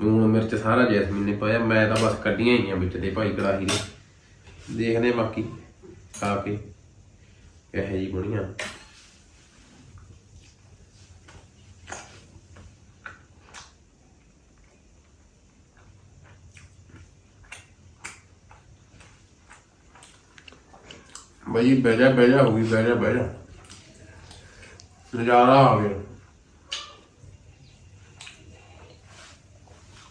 ਲੂਣ, ਮਿਰਚ ਸਾਰਾ ਜੈਸਮੀਨ ਨੇ ਪਾਇਆ, ਮੈਂ ਤਾਂ ਬਸ ਕੱਢੀਆਂ ਹੀ ਆ ਵਿੱਚ ਦੇ ਭਾਈ ਕੜਾਹੀ ਦੇ। ਦੇਖਦੇ ਹਾਂ ਬਾਕੀ। ਖਾ ਕੇ। ਕਿਹੋ ਜੀ ਬਣੀਆਂ ਬਈ, ਬਹਿ ਜਾ ਬਹਿ ਜਾ, ਹੋ ਗਈ, ਬਹਿ ਜਾ ਨਜ਼ਾਰਾ ਆ ਗਿਆ।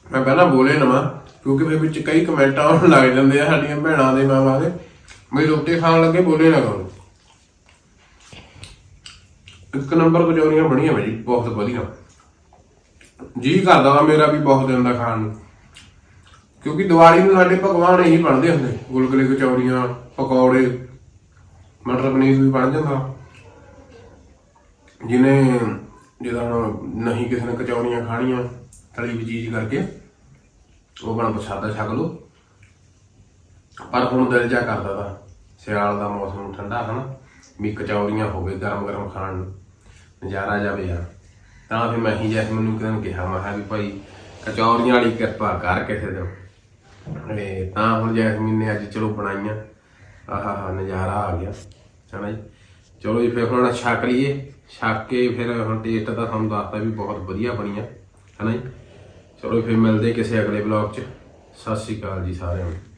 ਮੈਂ ਪਹਿਲਾਂ ਬੋਲੇ ਨਾ ਕਿਉਂਕਿ ਮੇਰੇ ਵਿੱਚ ਕਈ ਕਮੈਂਟ ਆਉਣ ਲੱਗ ਜਾਂਦੇ ਆ ਸਾਡੀਆਂ ਭੈਣਾਂ ਦੇ ਮਾਵਾਂ ਦੇ। ਮੈਂ ਰੋਟੀ ਖਾਣ ਲੱਗੇ ਬੋਲੇ ਨਾ ਕਰੋ। ਇੱਕ ਨੰਬਰ ਕਚੌਰੀਆਂ ਬਣੀਆਂ ਭਾਜੀ ਬਹੁਤ ਵਧੀਆ। ਜੀ ਕਰਦਾ ਵਾ ਮੇਰਾ ਵੀ ਬਹੁਤ ਦਿਨ ਦਾ ਖਾਣ ਨੂੰ। ਕਿਉਂਕਿ ਦੀਵਾਲੀ ਨੂੰ ਸਾਡੇ ਪਕਵਾਨ ਇਹੀ ਬਣਦੇ ਹੁੰਦੇ, ਗੁਲਗੁਲੇ ਕਚੌਰੀਆਂ, ਪਕੌੜੇ, ਮਟਰ ਪਨੀਰ ਵੀ ਬਣ ਜਾਂਦਾ। ਜਿਹਨੇ ਜਿਹਦਾ ਹੁਣ ਨਹੀਂ ਕਿਸੇ ਨੇ ਕਚੌਰੀਆਂ ਖਾਣੀਆਂ, ਤਲੀ ਵੀ ਚੀਜ਼ ਕਰਕੇ, ਉਹ ਬਣਾ ਪ੍ਰਸ਼ਾਦਾ ਛਕ ਲਓ। ਪਰ ਹੁਣ ਦਿਲ ਜਾ ਕਰਦਾ ਤਾਂ। ਸਿਆਲ ਦਾ ਮੌਸਮ ਠੰਡਾ, ਹਨ? ਵੀ ਕਚੌਰੀਆਂ ਹੋਵੇ ਗਰਮ ਗਰਮ ਖਾਣ ਨੂੰ। ਨਜ਼ਾਰਾ ਜਾਵੇ ਯਾਰ ਤਾਂ ਫਿਰ ਮੈਂ ਹੀ ਜੈਸਮੀਨ ਨੂੰ ਕਿਹਨ ਕਿਹਾ, ਮੈਂ ਕਿਹਾ ਵੀ ਭਾਈ, ਕਚੌਰੀਆਂ ਵਾਲੀ ਕਿਰਪਾ ਕਰ ਕਿਸੇ ਦਿਨ। ਤੇ ਤਾਂ ਹੁਣ ਜੈਸਮੀਨ ਨੇ ਅੱਜ ਚਲੋ ਬਣਾਈਆਂ। ਆਹਾ, ਹਾ, ਨਜ਼ਾਰਾ ਆ ਗਿਆ। ਹਨਾ ਜੀ? ਚਲੋ ਜੀ, ਫਿਰ ਹੁਣ ਛਕ ਲਈਏ। ਛਕ ਕੇ ਫਿਰ ਹੁਣ ਟੇਸਟ ਤਾਂ ਤੁਹਾਨੂੰ ਦੱਸਦਾ ਵੀ ਬਹੁਤ ਵਧੀਆ ਬਣੀਆਂ। ਹਨਾ ਜੀ? ਚਲੋ ਫਿਰ ਮਿਲਦੇ ਕਿਸੇ ਅਗਲੇ ਵਲੌਗ 'ਚ। ਸਤਿ ਸ਼੍ਰੀ ਅਕਾਲ ਜੀ ਸਾਰਿਆਂ ਨੂੰ।